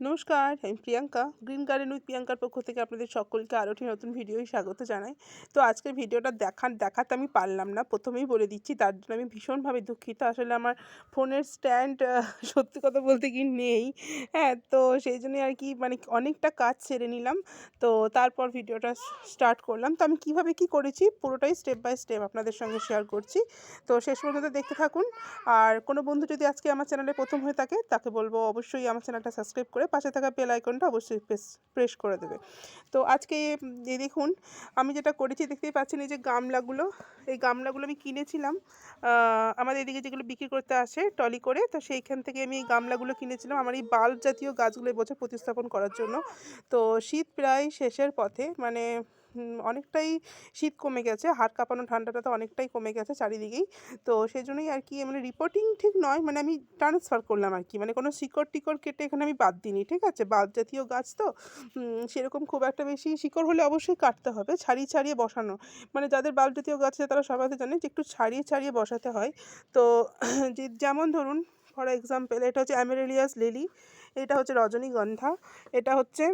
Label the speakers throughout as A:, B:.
A: নমস্কার, আমি Priyanka, green garden with প্রিয়াঙ্কার পক্ষ থেকে আপনাদের সকলকে আরও একটি নতুন ভিডিওই স্বাগত জানাই। তো আজকের ভিডিওটা দেখার দেখাতে আমি পারলাম না, প্রথমেই বলে দিচ্ছি, তার জন্য আমি ভীষণভাবে দুঃখিত। আসলে আমার ফোনের স্ট্যান্ড সত্যি কথা বলতে কি নেই। হ্যাঁ তো সেই জন্যই আর কি মানে অনেকটা কাজ সেরে নিলাম। তো তারপর ভিডিওটা স্টার্ট করলাম। তো আমি কীভাবে কি করেছি, পুরোটাই স্টেপ বাই স্টেপ আপনাদের সঙ্গে শেয়ার করছি। তো শেষ পর্যন্ত দেখতে থাকুন। আর কোনো বন্ধু যদি আজকে আমার চ্যানেলে প্রথম হয়ে থাকে, তাকে বলব অবশ্যই আমার চ্যানেলটা সাবস্ক্রাইব করে পাশে থাকা বেল আইকনটা অবশ্যই প্রেস প্রেস করে দেবে। তো আজকে দেখুন, আমি যেটা করেছি দেখতেই পাচ্ছেন এই যে গামলাগুলো, এই গামলাগুলো আমি কিনেছিলাম আমাদের এদিকে যেগুলো বিক্রি করতে আসে টলি করে, তো সেইখান থেকে আমি এই গামলাগুলো কিনেছিলাম আমার এই বাল্ব জাতীয় গাছগুলো এবছর প্রতিস্থাপন করার জন্য। তো শীত প্রায় শেষের পথে মানে অনেকটাই শীত কমে গেছে। হাড় কাঁপানো ঠান্ডাটা তো অনেকটাই কমে গেছে চারিদিকেই। তো সেই জন্যই আর কি মানে রিপোর্টিং ঠিক নয় মানে আমি ট্রান্সফার করলাম আর কি। মানে কোনো শিকড় টিকড় কেটে এখানে আমি বাদ দিইনি, ঠিক আছে? বাল্ব জাতীয় গাছ তো। সেরকম খুব একটা বেশি শিকড় হলে অবশ্যই কাটতে হবে, ছাড়িয়ে ছাড়িয়ে বসানো। মানে যাদের বাল্ব জাতীয় গাছ আছে তারা সবাই জানে যে একটু ছাড়িয়ে ছাড়িয়ে বসাতে হয়। তো যে যেমন ধরুন ফর এক্সাম্পল, এটা হচ্ছে অ্যামেরেলিয়াস লিলি, এটা হচ্ছে রজনীগন্ধা, এটা হচ্ছে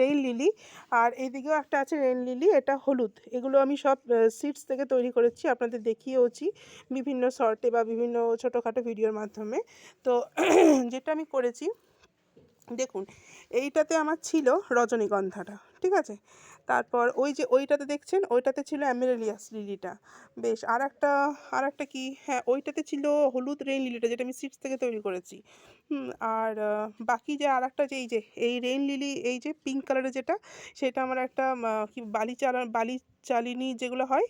A: রেইন লিলি, আর এইদিকেও একটা আছে রেইন লিলি, এটা হলুদ। এগুলো আমি সব সিডস থেকে তৈরি করেছি, আপনাদের দেখিয়েওছি বিভিন্ন শর্টে বা বিভিন্ন ছোটোখাটো ভিডিওর মাধ্যমে। তো যেটা আমি করেছি, দেখুন, এইটাতে আমার ছিল রজনীগন্ধাটা, ঠিক আছে? তারপর ওই যে ওইটাতে দেখছেন? ওইটাতে ছিল অ্যামেরেলিয়াস লিলিটা। বেশ আর একটা আর একটা কি? হ্যাঁ ওইটাতে ছিল হলুদ রেইন লিলিটা, যেটা আমি সিডস থেকে তৈরি করেছি। আর বাকি যে আর একটা যে এই যে, এই রেইন লিলি, এই যে পিঙ্ক কালারের যেটা, সেটা আমার একটা কি বালি চালা, বালি চালিনি যেগুলো হয়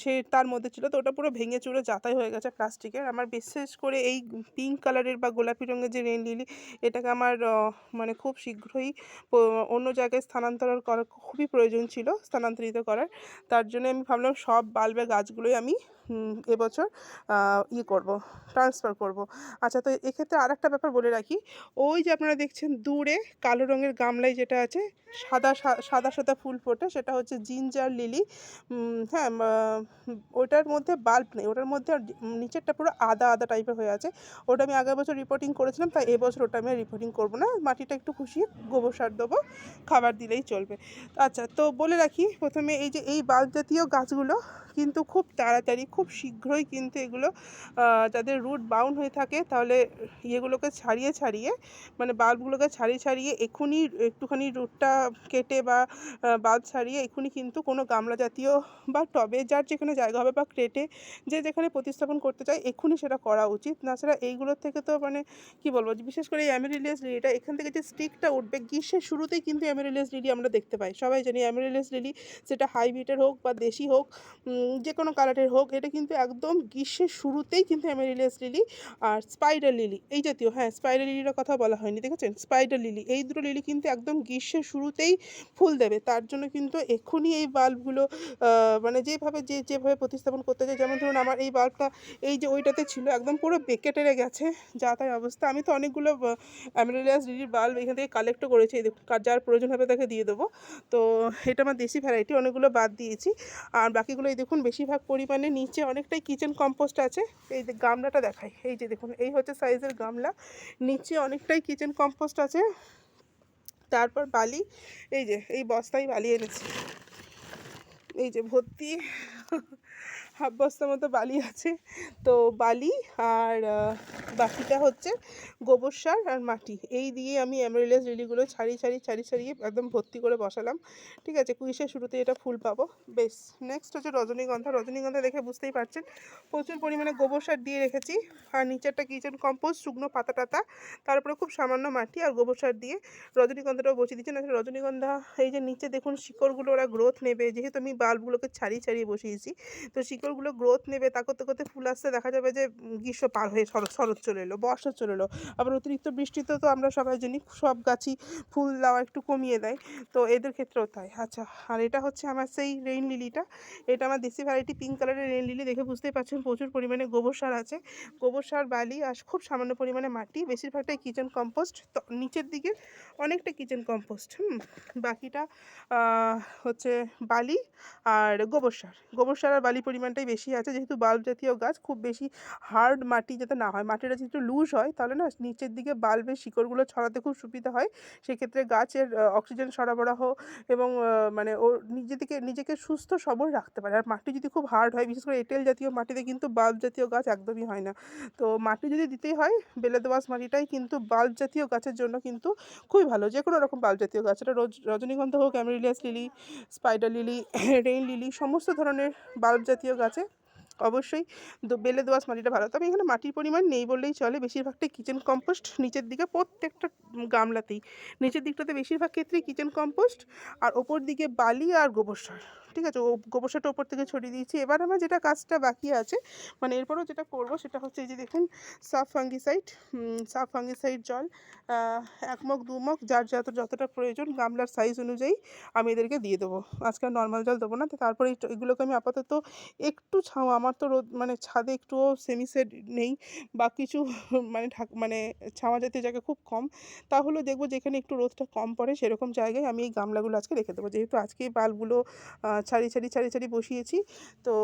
A: সে তার মধ্যে ছিল। তো ওটা পুরো ভেঙে চুরে যাতাই হয়ে গেছে প্লাস্টিকের। আমার বিশেষ করে এই পিঙ্ক কালারের বা গোলাপি রঙের যে রেন লিলি, এটাকে আমার মানে খুব শীঘ্রই অন্য জায়গায় স্থানান্তর করার খুবই প্রয়োজন ছিল, স্থানান্তরিত করার। তার জন্য আমি ভাবলাম সব বাল্বের গাছগুলোই আমি এবছর ইয়ে করব ট্রান্সফার করব। আচ্ছা তো এক্ষেত্রে আর একটা ব্যাপার বলে রাখি, ওই যে আপনারা দেখছেন দূরে কালো রঙের গামলায় যেটা আছে, সাদা সাদা সাদা ফুল ফোটে, সেটা হচ্ছে জিঞ্জার লিলি হ্যাঁ ওটার মধ্যে বাল্ব নেই, ওটার মধ্যে নিচেরটা পুরো আদা আদা টাইপের হয়ে আছে। ওটা আমি আগের বছর রিপোর্টিং করেছিলাম, তাই এবছর ওটা আমি রিপোর্টিং করব না, মাটিটা একটু খুশিয়ে গোবর সার দেবো, খাবার দিলেই চলবে। আচ্ছা তো বলে রাখি, প্রথমে এই যে এই বাল্ব জাতীয় গাছগুলো কিন্তু খুব তাড়াতাড়ি, খুব শীঘ্রই কিন্তু এগুলো যাদের রুট বাউন্ড হয়ে থাকে তাহলে ইয়েগুলোকে ছাড়িয়ে ছাড়িয়ে মানে বাল্বগুলোকে ছাড়িয়ে ছাড়িয়ে এক্ষুনি একটুখানি রুটটা কেটে বা বাল্ব ছাড়িয়ে এক্ষুনি কিন্তু কোনো গামলা জাতীয় বা টবে যার যেখানে জায়গা হবে বা ক্রেটে যে যেখানে প্রতিস্থাপন করতে চায় এক্ষুনি সেটা করা উচিত। তাছাড়া এইগুলোর থেকে তো মানে কি বলব, বিশেষ করে অ্যামেরিলিয়াস লিলিটা এখান থেকে যে স্টিকটা উঠবে, গ্রীষ্মের শুরুতেই কিন্তু অ্যামেরিলিয়াস লিলি আমরা দেখতে পাই। সবাই জানি অ্যামেরিলিয়াস লিলি সেটা হাইব্রিডের হোক বা দেশি হোক যে কোনো কালারের হোক, এটা কিন্তু একদম গ্রীষ্মের শুরুতেই কিন্তু অ্যামেরিলিয়াস লিলি আর স্পাইডার লিলি, এই জাতীয় হ্যাঁ স্পাইডার লিলির কথা বলা হয়নি, দেখেছেন? স্পাইডার লিলি, এই দুটো লিলি কিন্তু একদম গ্রীষ্মের শুরুতেই ফুল দেবে, তার জন্য কিন্তু এক্ষুনি এই বাল্বগুলো মানে যেভাবে, যে যেভাবে প্রতিস্থাপন করতে চাই যেমন ধরুন আমার এই বাল্বটা, এই যে ওইটাতে ছিল, একদম পুরো বেঁকে টেরে গেছে, যা তাই অবস্থা, আমি তো অনেকগুলো অ্যামেরিলিয়াস লিলির বাল্ব এখান থেকে কালেক্টও করেছি যার প্রয়োজন হবে তাকে দিয়ে দেবো, তো এটা আমার দেশি ভ্যারাইটি অনেকগুলো বাদ দিয়েছি, আর বাকিগুলো এই দেখুন বেশিরভাগ পরিমাণে নিচে অনেকটাই কিচেন কম্পোস্ট আছে। এই যে গামলাটা দেখাই। এই যে দেখুন, এই হচ্ছে সাইজের গামলা। নিচে অনেকটাই কিচেন কম্পোস্ট আছে। তারপর বালি। এই যে, এই বস্তায় বালি এনেছি। এই যে ভর্তি। হাফ বস্তার মতো বালি আছে। তো বালি আর বাকিটা হচ্ছে গোবর সার আর মাটি। এই দিয়ে আমি অ্যামারিলাস লিলিগুলো ছাড়িয়ে ছাড়িয়ে ছাড়িয়ে ছাড়িয়ে একদম ভর্তি করে বসালাম। ঠিক আছে, কুইশের শুরুতে এটা ফুল পাবো। বেশ নেক্সট হচ্ছে রজনীগন্ধা। রজনীগন্ধা দেখে বুঝতেই পারছেন, প্রচুর পরিমাণে গোবর সার দিয়ে রেখেছি। আর নিচেরটা কিচেন কম্পোস্ট শুকনো পাতা টাতা তারপরে খুব সামান্য মাটি আর গোবর সার দিয়ে রজনীগন্ধাটাও বসিয়ে দিচ্ছেন না রজনীগন্ধা, এই যে নিচে দেখুন শিকড়গুলো ওরা গ্রোথ নেবে। যেহেতু আমি বাল্বগুলোকে ছাড়িয়ে ছাড়িয়ে বসিয়েছি, তো শিকড়গুলো গ্রোথ নেবে, তা করতে করতে ফুল আসতে দেখা যাবে যে গ্রীষ্ম পার হয়ে শরৎ শরৎ চলে এলো, বর্ষা চলে এলো। আবার অতিরিক্ত বৃষ্টিতে তো আমরা সবাই জানি সব গাছই ফুল দেওয়া একটু কমিয়ে দেয়, তো এদের ক্ষেত্রেও তাই। আচ্ছা আর এটা হচ্ছে আমার সেই রেইন লিলিটা এটা আমার দেশি ভ্যারাইটি পিঙ্ক কালারের রেইন লিলি দেখে বুঝতেই পারছেন প্রচুর পরিমাণে গোবর সার আছে। গোবর সার, বালি আর খুব সামান্য পরিমাণে মাটি, বেশিরভাগটাই কিচেন কম্পোস্ট তো নিচের দিকে অনেকটা কিচেন কম্পোস্ট হুম। বাকিটা হচ্ছে বালি আর গোবর সার। গোবর সার আর বালি পরিমাণটা পরিমাণটাই বেশি আছে। যেহেতু বাল্ব জাতীয় গাছ, খুব বেশি হার্ড মাটি যাতে না হয়, মাটিটা একটু লুজ হয়, তাহলে না নিচের দিকে বাল্বের শিকড়গুলো ছড়াতে খুব সুবিধা হয়। সেক্ষেত্রে গাছের অক্সিজেন সরবরাহ এবং মানে ও থেকে, নিজেকে সুস্থ, সবল রাখতে পারে। আর মাটি যদি খুব হার্ড হয়, বিশেষ করে এঁটেল জাতীয় মাটিতে কিন্তু বাল্ব জাতীয় গাছ একদমই হয় না। তো মাটি যদি দিতেই হয়, বেলে দোআঁশ মাটিটাই কিন্তু বাল্ব জাতীয় গাছের জন্য কিন্তু খুবই ভালো। যে কোনো রকম বাল্ব জাতীয় গাছ এটা রোজ, রজনীগন্ধা হোক, amaryllis lily, spider lily, rain lily, সমস্ত ধরনের বাল্ব জাতীয় গাছে অবশ্যই। দো- বেলে দোয়াশ মাটিটা ভালো। তবে এখানে মাটির পরিমাণ নেই বললেই চলে। বেশিরভাগটাই কিচেন কম্পোস্ট নিচের দিকে প্রত্যেকটা গামলাতেই। নিচের দিকটাতে বেশিরভাগ ক্ষেত্রেই কিচেন কম্পোস্ট আর ওপর দিকে বালি আর গোবর সার। ঠিক আছে ও গোবর সারটা ওপর থেকে ছড়িয়ে দিয়েছি। এবার আমার যেটা কাজটা বাকি আছে মানে এরপরেও যেটা করব সেটা হচ্ছে এই যে দেখুন সাফ ফাঙ্গিসাইড সাফ ফাঙ্গিসাইড জল আহ, এক মগ দু মগ যার যত যতটা প্রয়োজন গামলার সাইজ অনুযায়ী আমি এদেরকে দিয়ে দেবো। আজকে নর্মাল জল দেবো না তারপরে এগুলোকে আমি আপাতত একটু ছাও আমার তো রোদ মানে ছাদে একটুও সেমি সেট নেই বা কিছু মানে ঢাক মানে ছাওয়া জাতীয় জায়গা খুব কম। তাহলে দেখব যেখানে একটু রোদটা কম পড়ে সেরকম জায়গায় আমি এই গামলাগুলো আজকে রেখে দেবো। যেহেতু আজকে এই বাল্বগুলো ছাড়ি ছাড়ি ছাড়ি ছাড়ি বসিয়েছি। তো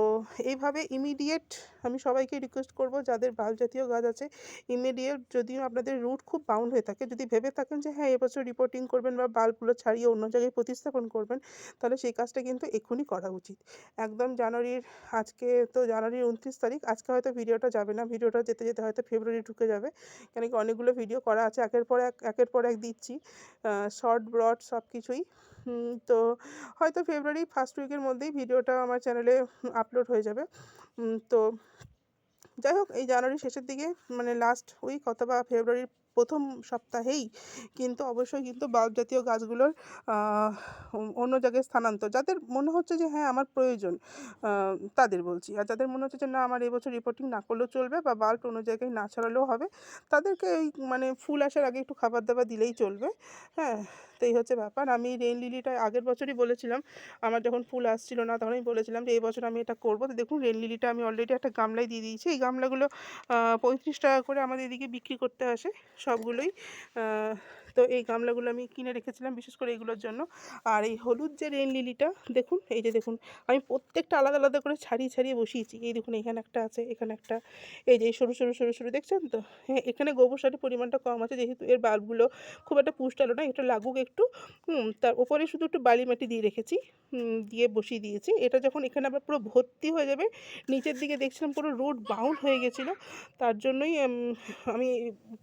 A: এইভাবে ইমিডিয়েট আমি সবাইকে রিকোয়েস্ট করব, যাদের বাল জাতীয় গাছ আছে ইমিডিয়েট যদিও আপনাদের রুট খুব বাউন্ড হয়ে থাকে, যদি ভেবে থাকেন যে হ্যাঁ এবছর রিপোর্টিং করবেন বা বাল্বগুলো ছাড়িয়ে অন্য জায়গায় প্রতিস্থাপন করবেন, তাহলে সেই কাজটা কিন্তু এক্ষুনি করা উচিত। একদম জানুয়ারির, আজকে তো জানুয়ারির উনত্রিশ তারিখ, আজকে হয়তো ভিডিওটা যাবে না, ভিডিওটা যেতে যেতে হয়তো ফেব্রুয়ারি ঢুকে যাবে, কেন কি অনেকগুলো ভিডিও করা আছে, একের পর এক, একের পর এক দিচ্ছি শর্ট ব্রড সব কিছুই তো হয়তো ফেব্রুয়ারি ফার্স্ট উইকের মধ্যেই ভিডিওটা আমার চ্যানেলে আপলোড হয়ে যাবে। তো যাই হোক, এই জানুয়ারির শেষের দিকে মানে লাস্ট উইক অথবা ফেব্রুয়ারির প্রথম সপ্তাহেই কিন্তু অবশ্যই কিন্তু বাল্ব জাতীয় গাছগুলোর অন্য জায়গায় স্থানান্তর। যাদের মনে হচ্ছে যে হ্যাঁ আমার প্রয়োজন তাদের বলছি। আর যাদের মনে হচ্ছে যে, না, আমার এবছর রিপোর্টিং না করলেও চলবে বা বাল্ব অন্য জায়গায় না ছড়ালেও হবে, তাদেরকে ওই মানে ফুল আসার আগে একটু খাবার দাবার দিলেই চলবে। হ্যাঁ তো এই হচ্ছে ব্যাপার। আমি রেন লিলিটা আগের বছরই বলেছিলাম, আমার যখন ফুল আসছিল না তখন আমি বলেছিলাম যে, এই বছর আমি এটা করব। তো দেখুন রেন লিলিটা আমি অলরেডি একটা গামলায় দিয়ে দিয়েছি। এই গামলাগুলো পঁয়ত্রিশ টাকা করে আমাদের এদিকে বিক্রি করতে আসে। সবগুলোই তো এই গামলাগুলো আমি কিনে রেখেছিলাম বিশেষ করে এগুলোর জন্য। আর এই হলুদ যে রেন লিলিটা, দেখুন, এই যে দেখুন, আমি প্রত্যেকটা আলাদা আলাদা করে ছাড়িয়ে ছাড়িয়ে বসিয়েছি। এই দেখুন, এখানে একটা আছে, এখানে একটা, এই যে সরু সরু সরু সরু, দেখছেন তো? হ্যাঁ এখানে গোবর সারের পরিমাণটা কম আছে, যেহেতু এর বাল্বগুলো খুব একটা পুষ্টালো না এটা লাগুক একটু। তার উপরে শুধু একটু বালি মাটি দিয়ে রেখেছি দিয়ে বসিয়ে দিয়েছি। এটা যখন এখানে আবার পুরো ভর্তি হয়ে যাবে, নিচের দিকে দেখছিলাম পুরো রোড বাউন্ড হয়ে গেছিল, তার জন্যই আমি,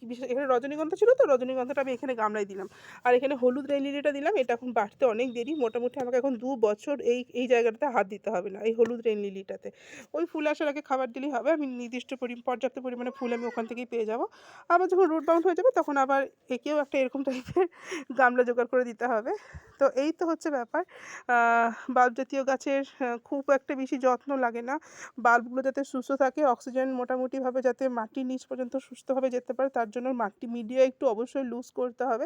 A: বিশেষ এখানে রজনীগন্ধা ছিল তো, রজনীগন্ধাটা আমি এখানে গামলায় দিলাম। আর এখানে হলুদ রেনলিলিটা দিলাম, এটা এখন বাড়তে অনেক দেরি। মোটামুটি আমাকে এখন দু বছর এই এই জায়গাটাতে হাত দিতে হবে না, এই হলুদ রেনলিলিটাতে ওই ফুল আসার আগে খাবার দিলেই হবে, আমি নির্দিষ্ট পরি, পর্যাপ্ত পরিমাণে ফুল আমি ওখান থেকেই পেয়ে যাব। আবার যখন রোড বাউন্ড হয়ে যাবে, তখন আবার একেও একটা এরকম টাইপের গামলা জোগাড় করে দিতে হবে। তো এই তো হচ্ছে ব্যাপার। বাল্ব জাতীয় গাছের খুব একটা বেশি যত্ন লাগে না। বাল্বগুলো যাতে সুস্থ থাকে, অক্সিজেন মোটামুটিভাবে যাতে মাটির নিচ পর্যন্ত সুস্থভাবে যেতে পারে, তার জন্য মাটি মিডিয়া একটু অবশ্যই লুজ করতে হবে।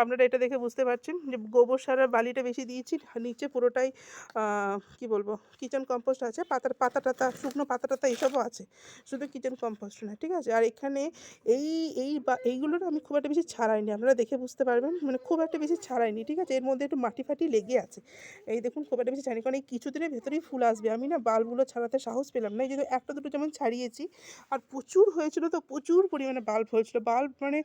A: আপনারা এটা দেখে বুঝতে পারছেন যে গোবর সার আর বালিটা বেশি দিয়েছি। নিচে পুরোটাই কি বলব কিচেন কম্পোস্ট আছে। পাতার, পাতা টাতা, শুকনো পাতা টাতা এসবও আছে। শুধু কিচেন কম্পোস্ট না, ঠিক আছে? আর এখানে এই এই বা, এইগুলোর আমি খুব একটা বেশি ছাড়াইনি। আপনারা দেখে বুঝতে পারবেন মানে খুব একটা বেশি ছাড়াইনি, ঠিক আছে? এর মধ্যে একটু মাটি ফাটি লেগে আছে। এই দেখুন, খুব একটা বেশি ছাড়িনি কারণ এই কিছুদিনের ভেতরেই ফুল আসবে। আমি না বাল্বগুলো ছাড়াতে সাহস পেলাম না। এই যদি একটা দুটো যেমন ছাড়িয়েছি। আর প্রচুর হয়েছিল তো, প্রচুর পরিমাণে বাল্ব হয়েছিল। বাল্ব মানে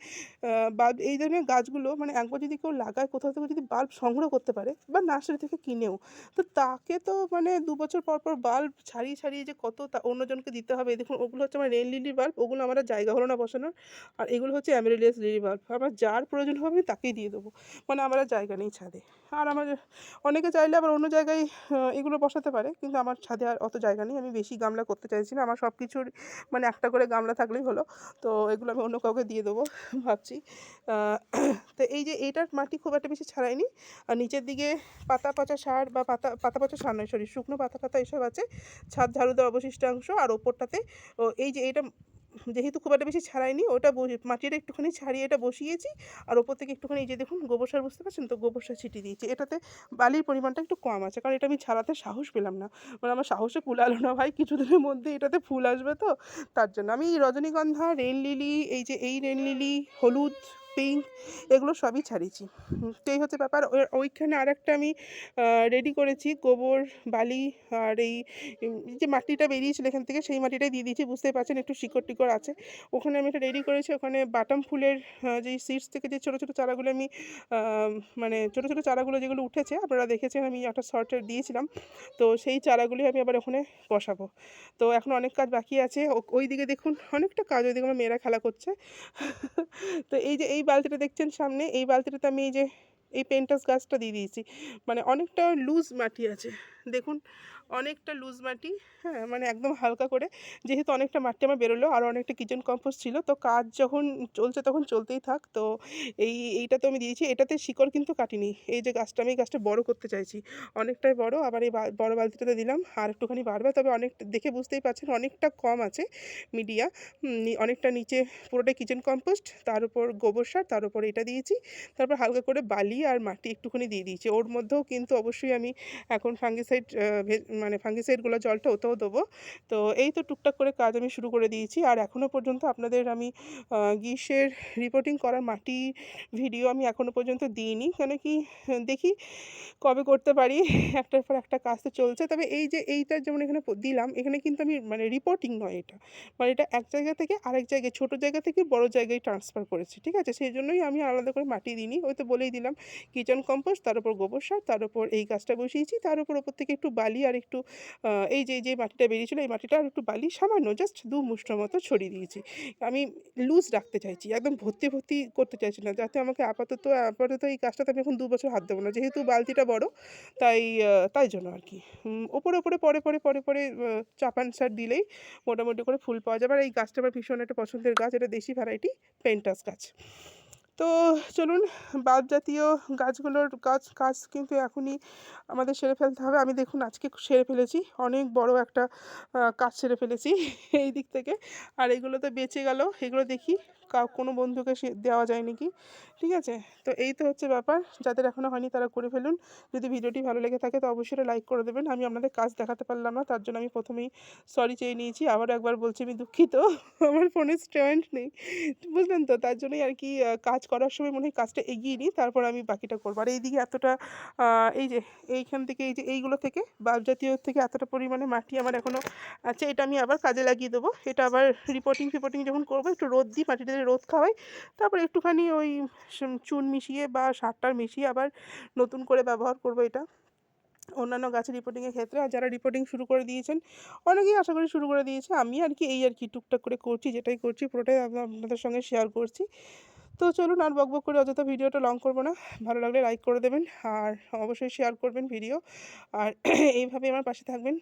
A: বাল্ব, এই ধরনের গাছগুলো মানে একবার যদি কেউ লাগায়, কোথাও থেকে যদি বাল্ব সংগ্রহ করতে পারে বা নার্সারি থেকে কিনেও, তো তাকে তো মানে দু বছর পর পর বাল্ব ছাড়িয়ে ছাড়িয়ে যে কত তা অন্যজনকে দিতে হবে। দেখুন, ওগুলো হচ্ছে আমার রেন লিলি বাল্ব ওগুলো আমার জায়গা হলো না বসানোর। আর এগুলো হচ্ছে অ্যামেরিলিয়াস লিলি বাল্ব আমার যার প্রয়োজন হবে আমি তাকেই দিয়ে দেবো। মানে আমার জায়গা নেই ছাদে। আর আমার অনেকে চাইলে আবার অন্য জায়গায় এগুলো বসাতে পারে, কিন্তু আমার ছাদে আর অত জায়গা নেই। আমি বেশি গামলা করতে চাইছি না, আমার সব কিছুর মানে একটা করে গামলা থাকলেই হলো। তো এগুলো আমি অন্য কাউকে দিয়ে দেবো, ভাবছি। তো এই যে এইটার মাটি খুব একটা বেশি ছাড়াইনি আর নিচের দিকে পাতা পচা সার বা পাতা পাতা পচা সার নয় সরি শুকনো পাতা টাতা এসব আছে। ছাদ ঝাড়ু দেওয়ার অবশিষ্টাংশ আর ওপরটাতে, ও এই যে এইটা যেহেতু খুব একটা বেশি ছাড়াইনি ওটা মাটিটা একটুখানি ছাড়িয়ে এটা বসিয়েছি। আর ওপর থেকে একটুখানি এই যে দেখুন, গোবর সার বুঝতে পারছেন তো, গোবর সার ছিটিয়ে দিয়েছি। এটাতে বালির পরিমাণটা একটু কম আছে, কারণ এটা আমি ছাড়াতে সাহস পেলাম না। মানে আমার সাহসে কুলালো না ভাই, কিছুদিনের মধ্যে এটাতে ফুল আসবে তো। তার জন্য আমি রজনীগন্ধা রেন লিলি এই যে এই রেন লিলি হলুদ পিঙ্ক এগুলো সবই ছাড়িয়েছি। তো এই হচ্ছে ব্যাপার। ওই- ওইখানে আর একটা আমি রেডি করেছি, গোবর, বালি আর এই যে মাটিটা বেরিয়েছিল এখান থেকে, সেই মাটিটাই দিয়ে দিয়েছি, বুঝতেই পারছেন, একটু শিকড় টিকড় আছে। ওখানে আমি একটা রেডি করেছি, ওখানে বাটাম ফুলের যেই সিডস থেকে যে ছোটো ছোটো চারাগুলো আমি মানে ছোটো ছোটো চারাগুলো যেগুলো উঠেছে, আপনারা দেখেছেন, আমি একটা শর্টে দিয়েছিলাম। তো সেই চারাগুলি আমি আবার ওখানে বসাবো। তো এখন অনেক কাজ বাকি আছে। ওই দিকে দেখুন, অনেকটা কাজ ওই দিকে আমার মেয়েরা খেলা করছে। তো এই যে, এই বালতিটা দেখছেন সামনে? এই বালতিটাতে আমি এই যে, এই পেন্টাস গাছটা দিয়ে দিয়েছি। মানে অনেকটা লুজ মাটি আছে। দেখুন অনেকটা লুজ মাটি হ্যাঁ মানে একদম হালকা করে। যেহেতু অনেকটা মাটি আমার বেরোলো, আর অনেকটা কিচেন কম্পোস্ট ছিল, তো কাজ যখন চলছে তখন চলতেই থাক। তো এই এইটা তো আমি দিয়েছি, এটাতে শিকড় কিন্তু কাটিনি। এই যে গাছটা, আমি গাছটা বড় করতে চাইছি। অনেকটাই বড়, আবার এই বড় বালতিটাতে দিলাম, আর একটুখানি বাড়বে, তবে অনেক, দেখে বুঝতেই পারছেন, অনেকটা কম আছে মিডিয়া অনেকটা নিচে পুরোটাই কিচেন কম্পোস্ট তার উপর গোবর সার, তার উপর এটা দিয়েছি। তারপর হালকা করে বালি আর মাটি একটুখানি দিয়ে দিয়েছি। ওর মধ্যেও কিন্তু অবশ্যই আমি এখন ফাঙ্গিসাইড মানে ফাঙ্গিসাইডগুলো জলটা ওতেও দেবো। তো এই তো টুকটাক করে কাজ আমি শুরু করে দিয়েছি। আর এখনও পর্যন্ত আপনাদের আমি গ্রীষ্মের রিপোর্টিং করার মাটি ভিডিও আমি এখনও পর্যন্ত দিইনি। কেন কি, দেখি কবে করতে পারি, একটার পর একটা কাজ তো চলছে। তবে এই যে এইটা যেমন এখানে দিলাম, এখানে কিন্তু আমি মানে রিপোর্টিং নয় এটা। মানে এটা এক জায়গা থেকে আরেক জায়গায়, ছোটো জায়গা থেকে বড় জায়গায় ট্রান্সফার করেছি, ঠিক আছে? সেই জন্যই আমি আলাদা করে মাটি দিইনি। ওই তো বলেই দিলাম কিচেন কম্পোস্ট তার উপর গোবর সার, তার উপর এই গাছটা বসিয়েছি, তার উপর ওপর থেকে একটু বালি আর একটু আহ, এই যে যে মাটিটা বেরিয়েছিল এই মাটিটা আর একটু বালি সামান্য জাস্ট দু মুষ্ঠ মতো ছড়িয়ে দিয়েছি। আমি লুজ রাখতে চাইছি একদম ভর্তি ভর্তি করতে চাইছি না যাতে আমাকে আপাতত আপাতত এই গাছটাতে আমি এখন দু বছর হাত দেবো না। যেহেতু বালতিটা বড় তাই তাই জন্য আর কি। ওপরে ওপরে পরে পরে পরে পরে চাপান সার দিলেই মোটামুটি করে ফুল পাওয়া যাবে। আর এই গাছটা আমার ভীষণ একটা পছন্দের গাছ এটা দেশি ভ্যারাইটি পেন্টাস গাছ। তো চলুন, বাদ জাতীয় গাছগুলোর গাছ, কাজ কিন্তু এখনই আমাদের সেরে ফেলতে হবে। আমি দেখুন আজকে সেরে ফেলেছি, অনেক বড় একটা কাজ সেরে ফেলেছি এই দিক থেকে। আর এগুলো তো বেঁচে গেল, এগুলো দেখি কোনো বন্ধুকে দেওয়া যায় নাকি ঠিক আছে? তো এই তো হচ্ছে ব্যাপার। যাদের এখনও হয়নি তারা করে ফেলুন। যদি ভিডিওটি ভালো লেগে থাকে তো অবশ্যই লাইক করে দেবেন। আমি আপনাদের কাজ দেখাতে পারলাম না, তার জন্য আমি প্রথমেই সরি চেয়ে নিয়েছি। আবার একবার বলছি আমি দুঃখিত, আমার ফোনে স্ট্যান্ড নেই। বুঝলেন তো? তার জন্যই আর কি কাজ করার সময় মনে হয় কাজটা এগিয়ে নিই, তারপর আমি বাকিটা করব। আর এইদিকে এতটা এই যে, এইখান থেকে এই যে, এইগুলো থেকে বাল্ব জাতীয় থেকে এতটা পরিমাণে মাটি আমার এখনও আছে, এটা আমি আবার কাজে লাগিয়ে দেবো। এটা আবার রিপোর্টিং ফিপোর্টিং যখন করব, একটু রোদ দিই মাটিটাতে রোদ খাওয়াই। তারপর একটুখানি ওই চুন মিশিয়ে বা সারটার মিশিয়ে আবার নতুন করে ব্যবহার করব এটা। অন্যান্য গাছের রিপোর্টিংয়ের ক্ষেত্রে আর যারা রিপোর্টিং শুরু করে দিয়েছেন, অনেকেই আশা করি শুরু করে দিয়েছে। আমি আর কি এই আর কি টুকটাক করে করছি, যেটাই করছি পুরোটাই আপ- আপনাদের সঙ্গে শেয়ার করছি। তো চলুন আর বকবক করে অযথা ভিডিওটা লং করব না। ভালো লাগলে লাইক করে দেবেন আর অবশ্যই শেয়ার করবেন ভিডিও আর এইভাবে আমার পাশে থাকবেন।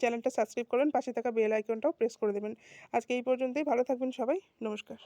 A: চ্যানেলটা সাবস্ক্রাইব করবেন, পাশে থাকা বেল আইকনটাও প্রেস করে দেবেন। আজকে এই পর্যন্তই। ভালো থাকবেন সবাই। নমস্কার।